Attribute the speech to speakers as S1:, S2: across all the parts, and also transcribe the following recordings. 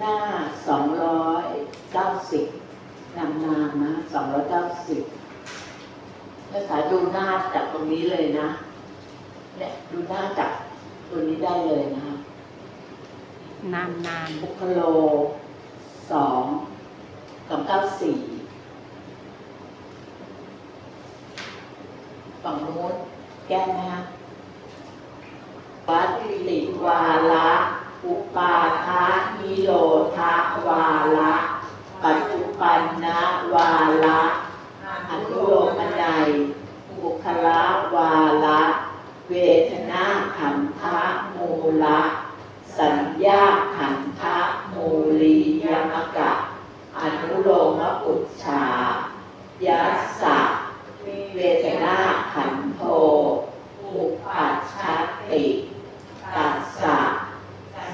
S1: หน้าสองร้อยเก้าสิบนานานๆนะสองร้อยเก้าสิบภาษาดูหน้าจากตรงนี้เลยนะเนี่ยดูหน้าจากตัวนี้ได้เลยนะ
S2: นานนาน
S1: บุคโลสองสองเก้าสี่ฝั่งนู้นแก้ไหมฮะวัตติวาละ อุปาทะนิโรธาวาละปัจจุปันนะวาละอนุโลมนัยบุคละวาละเวทนาขันธะมูละสัญญาขันธะมูลียมกะ อนุโลมปุจฉายัสสะเวทนาขันโทอุปัชชติตัสสะ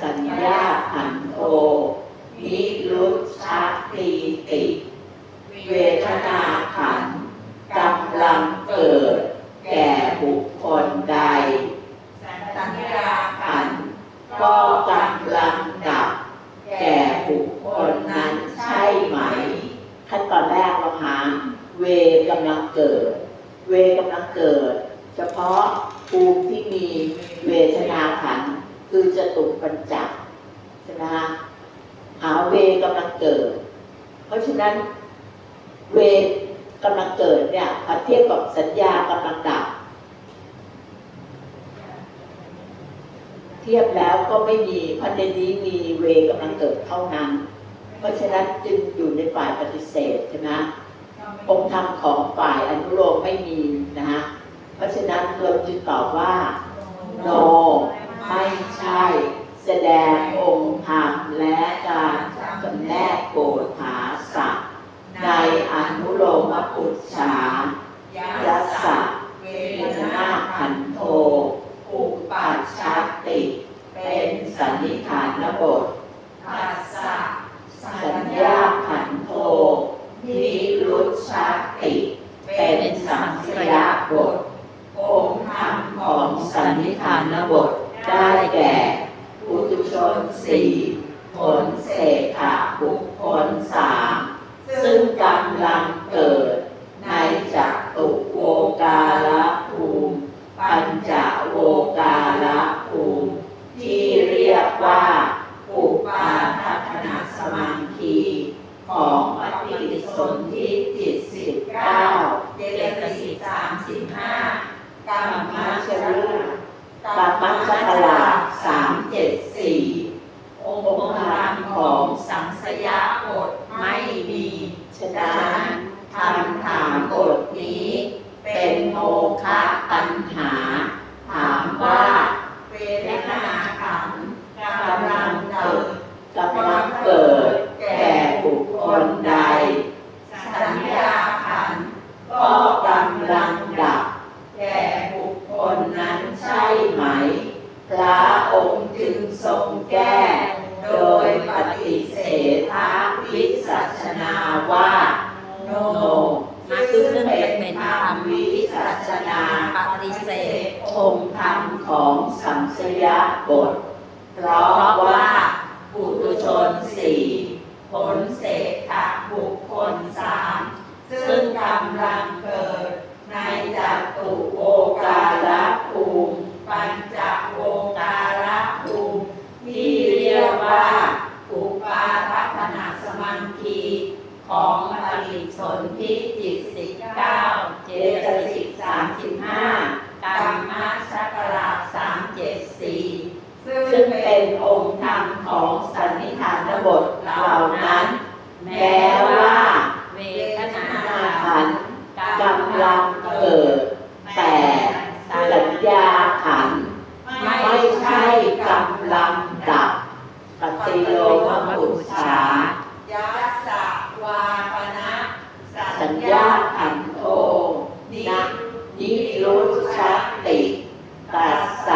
S1: สัญญาขันโทวิรุช ปีติ เวทนาขันธ์กำลังเกิด แก่บุคคลใด สัญญาขันธ์ก็กำลังดับ แก่บุคคลนั้นใช่ไหม ขั้นตอนแรกเราหาเวกำลังเกิด เวกำลังเกิด เฉพาะภูมิที่มีเวทนาขันธ์คือจตุปัญจักใช่ไหมฮะหาเวกำลังเกิด เพราะฉะนั้นเวกำลังเกิดเนี่ยเทียบกับสัญญากำลังดับเทียบแล้วก็ไม่มีพราะในนี้มีเวกำลังเกิดเท่านั้น เพราะฉะนั้นจึงอยู่ในฝ่ายปฏิเสธใช่ไหมองค์ธรรมของฝ่ายอนุโลมไม่มีนะฮะเพราะฉะนั้นเราจึงตอบว่าโนไม่ใช่ แสดงองค์ธรรมและการจำแนกโกฏาสัตว์ในอนุโลมปุจฉายัสสะเวทนาขันโท อุปัชชติ เป็นสันนิฐานบททัสสะสัญญาขันโทนิรุชชติ เป็นสังสยาบท องค์ธรรมของสันนิฐานบท ได้แก่ปุถุชนสี่ผลเศรษฐะบุคคลสามซึ่ง กำลังเกิด ในจักตุโวกาลภูมิ ปัญจโวกาลภูมิ ที่เรียกว่า อุปาทัศนสมังคี ของปฏิสนธิจิตสิบเก้าเจตสิกสามสิบห้ากรรมมัชรุกรรมมัชคลาสามเจ็ดสี่องค์ธรรมของสังสยาบทไม่มี ฉะนั้นคำถามบทนี้ เป็นโมฆะปัญหา ถามว่า เวทนาขันธ์กำลังเกิดกำลังเกิด แก่บุคคลใด สัญญาขันธ์ก็กำลังดับ แก่บุคคลนั้นใช่ไหม พระองค์จึงทรงแก้ โดยปฏิเสธาวิสัชนาว่า โน ซึ่งเป็นธรรม วิสัชนาปฏิเสธองค์ธรรมของสัมสยาบท เพราะว่าปุถุชนสี่ผลเศรษฐบุคคลสามซึ่งกำลังเกิดในจัตุโวกาลภูมิปัญจโวกาลภูมิที่เรียกว่าอุปาทัศนสมังคีของปฏิสนธิจิต เก้าเจตสิกสามสิบห้ากรรมชักราสามเจ็ดสี่ซึ่งเป็นองค์ธรรมของสันนิฐานบทเหล่านั้น แม้ว่า
S2: เว
S1: เว
S2: ท
S1: ท
S2: นา
S1: นา
S2: ขั
S1: ขั
S2: น
S1: น
S2: ธ์
S1: ธ์กำลังเกิด แต่สัญญาขันธ์ไม่ใช่กำลังดับ ปฏิโลมปุจฉา
S3: ยัสสะวาปนะ
S1: สัญญาขันโทนะ นิรุชติตัสสะ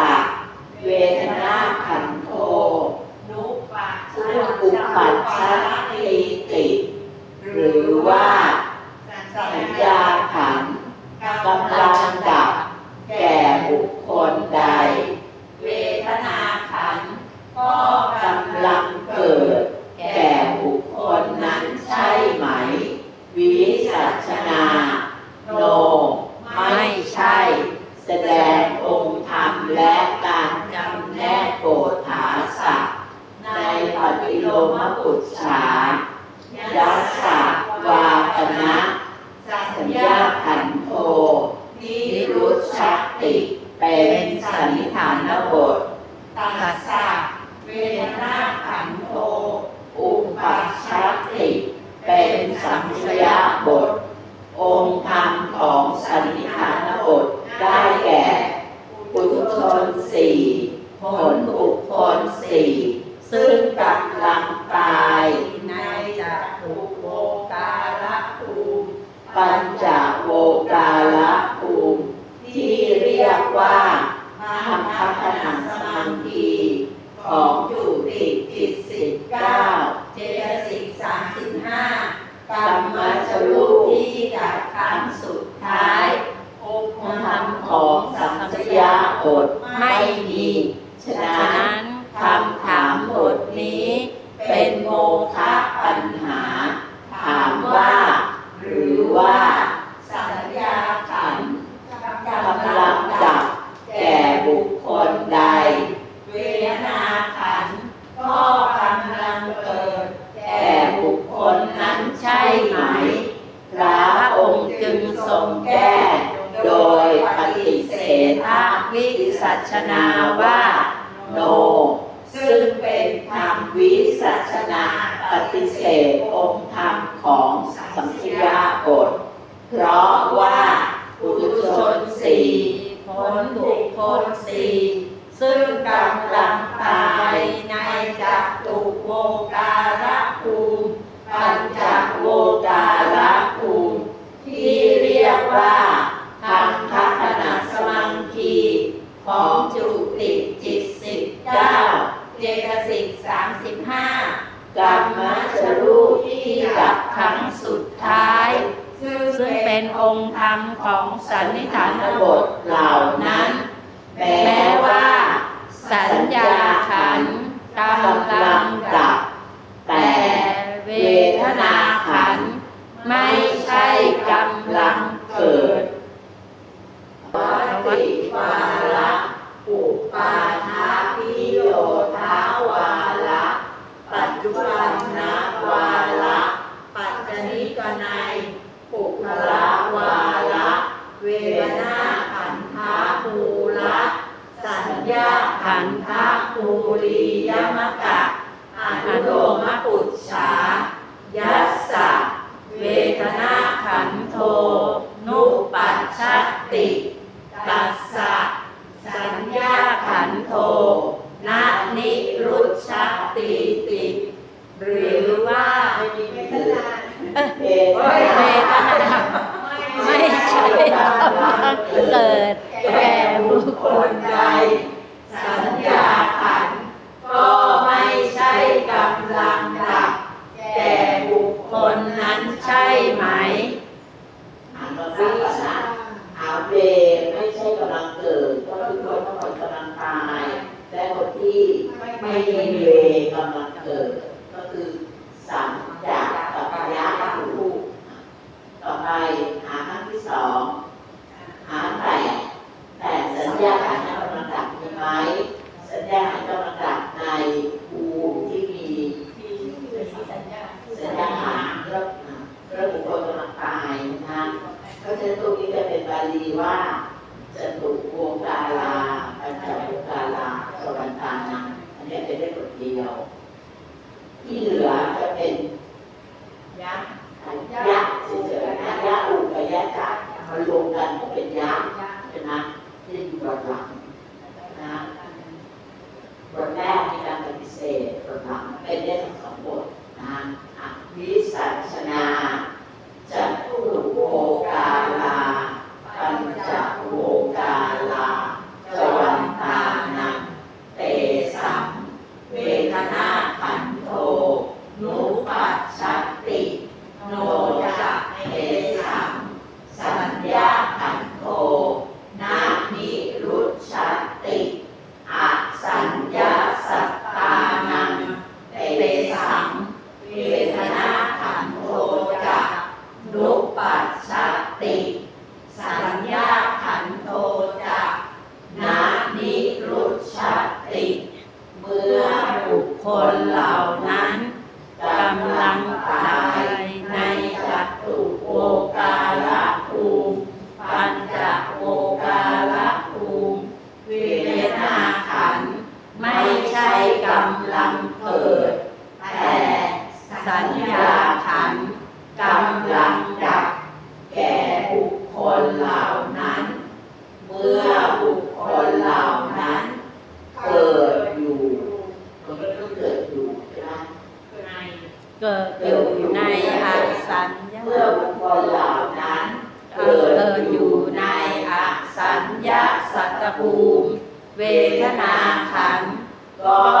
S1: สี่ผลบุคคลสี่ซึ่ง
S3: ดี
S1: ฉะนั้นคำถามบทนี้ นาว่า กรรมสรูปที่ดับ
S2: ครั้งสุดท้าย
S3: ซึ่ง
S2: เป็นองค์ธรรมของสันนิฐาน
S1: บทเหล่านั้น แม้ว่า
S2: สัญญาขันกำลังดับ
S1: แต่
S2: เวทนาขันไม่ใช่กำลังเกิด
S1: วัติวาระอุปาทา ติ หรือว่าเวทนาเวทน
S3: ไม่ใช่เกิดแก่บุคคล
S1: ใด
S3: ภูมิ เวทนาขันธ์ก
S1: อง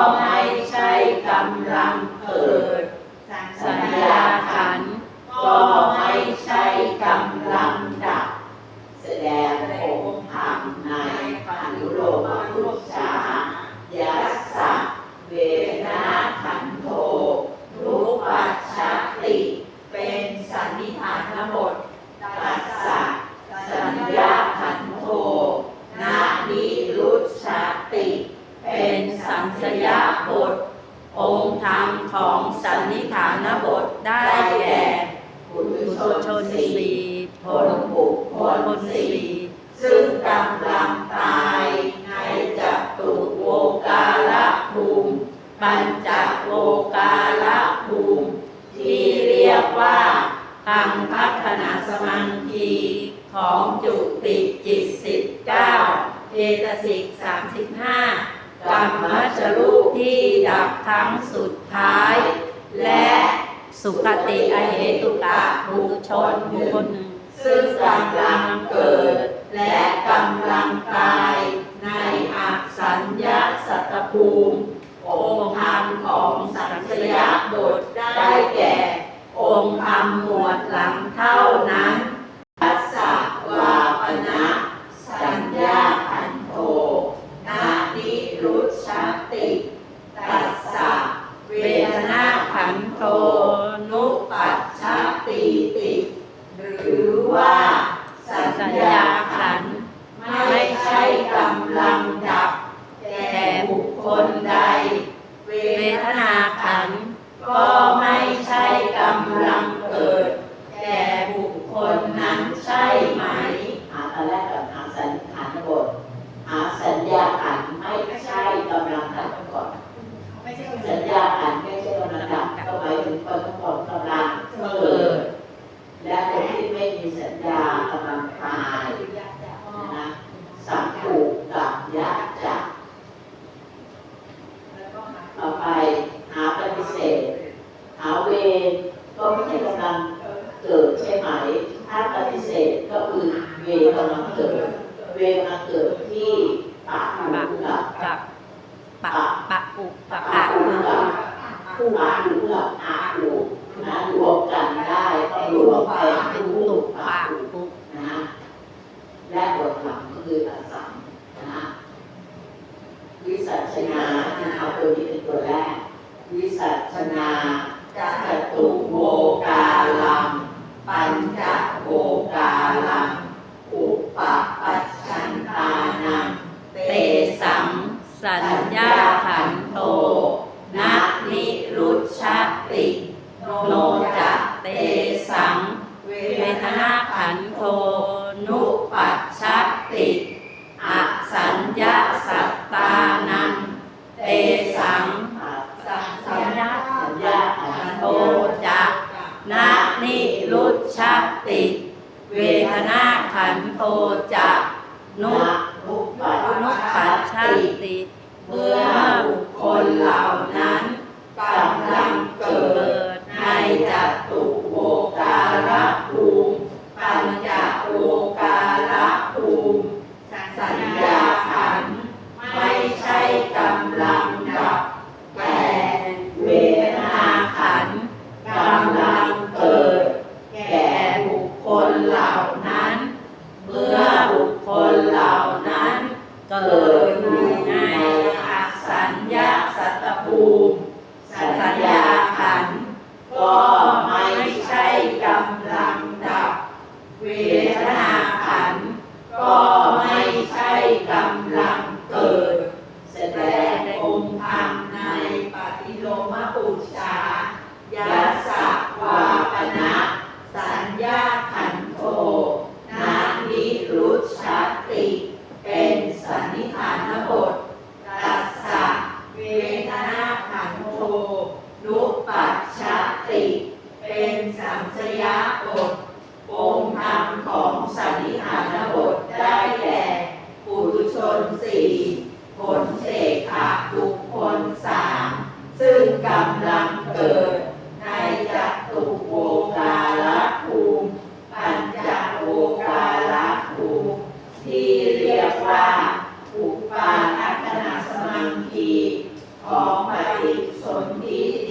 S1: ีข
S3: อง
S1: จุติ
S3: จิตสิบเก้าเอตสิกสามสิบห้ากรรมัชรูปที่ดับทั้งสุดท้าย และสุขติอเหตุกะภูชนบุคคล
S1: ซึ่งกำลังเกิด และกำลังตาย ในอักสัญญาสัตภูมิ องค์ธรรมของสัญญาบทได้แก่
S3: องค์ธรรมหมวดหลังเท่านั้น
S1: 咱谈过
S3: เล
S1: ยมาเกิดที่ปะปุกับอปะ
S3: ปะปะ
S1: ปุกั
S3: ปะปุ
S1: กับผู้ปะปุกับปะปุนะรวมกันได้ต้องรปะป็น
S3: ผู้
S1: ปะ
S3: ปุ
S1: นะและบทหลังก็คืออสัมนะวิสัชนาที่เอาตัวนี้เป็นตัวแรก วิสัชนาจัตุโมกาลังปัญจโวกาลังอุปปัชานัง
S3: เตสังสัญญาขันโตนะนิรุชติโนจะเตสัง เวทนาขันโทนุปัชชติอสัญญาสัตตานังเตสังสัญญา
S1: ขัน
S3: โตจะนะนิรุชติ เวทนาขันโทจะนุ
S1: definitely ป
S3: ฏิส